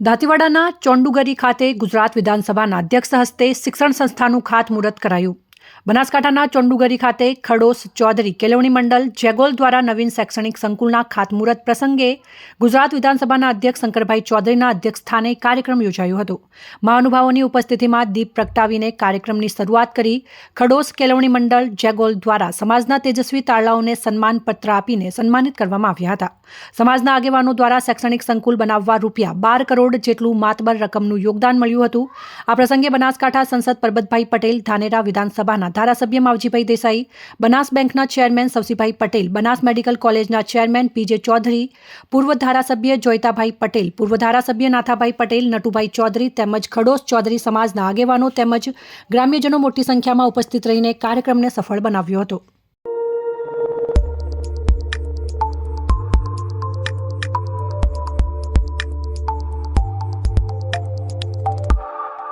દાંતીવાડાના ચોંડુગરી ખાતે ગુજરાત વિધાનસભાના અધ્યક્ષ હસ્તે શિક્ષણ સંસ્થાનું ખાતમુહૂર્ત કરાયું. બનાસકાંઠાના ચોંડુગરી ખાતે ખડોસ ચૌધરી કેળવણી મંડળ જેગોલ દ્વારા નવીન શૈક્ષણિક સંકુલના ખાતમુહૂર્ત પ્રસંગે ગુજરાત વિધાનસભાના અધ્યક્ષ શંકરભાઈ ચૌધરીના અધ્યક્ષસ્થાને કાર્યક્રમ યોજાયો હતો. મહાનુભાવોની ઉપસ્થિતિમાં દીપ પ્રગટાવીને કાર્યક્રમની શરૂઆત કરી ખડોસ કેળવણી મંડળ જેગોલ દ્વારા સમાજના તેજસ્વી તાળાઓને સન્માનપત્ર આપીને સન્માનિત કરવામાં આવ્યા હતા. સમાજના આગેવાનો દ્વારા શૈક્ષણિક સંકુલ બનાવવા રૂપિયા બાર કરોડ જેટલું માતબર રકમનું યોગદાન મળ્યું હતું. આ પ્રસંગે બનાસકાંઠા સંસદ પરબતભાઈ પટેલ ધાનેરા વિધાનસભાના ધારાસભ્ય માવજીભાઈ દેસાઈ, બનાસ બેંકના ચેરમેન સવસીભાઈ પટેલ, બનાસ મેડિકલ કોલેજના ચેરમેન પીજે ચૌધરી, પૂર્વ ધારાસભ્ય જોઈતાભાઈ પટેલ, પૂર્વ ધારાસભ્ય નાથાભાઈ પટેલ, નટુભાઈ ચૌધરી તેમજ ખડોસ ચૌધરી સમાજના આગેવાનો તેમજ ગ્રામ્યજનો મોટી સંખ્યામાં ઉપસ્થિત રહીને કાર્યક્રમને સફળ બનાવ્યો હતો.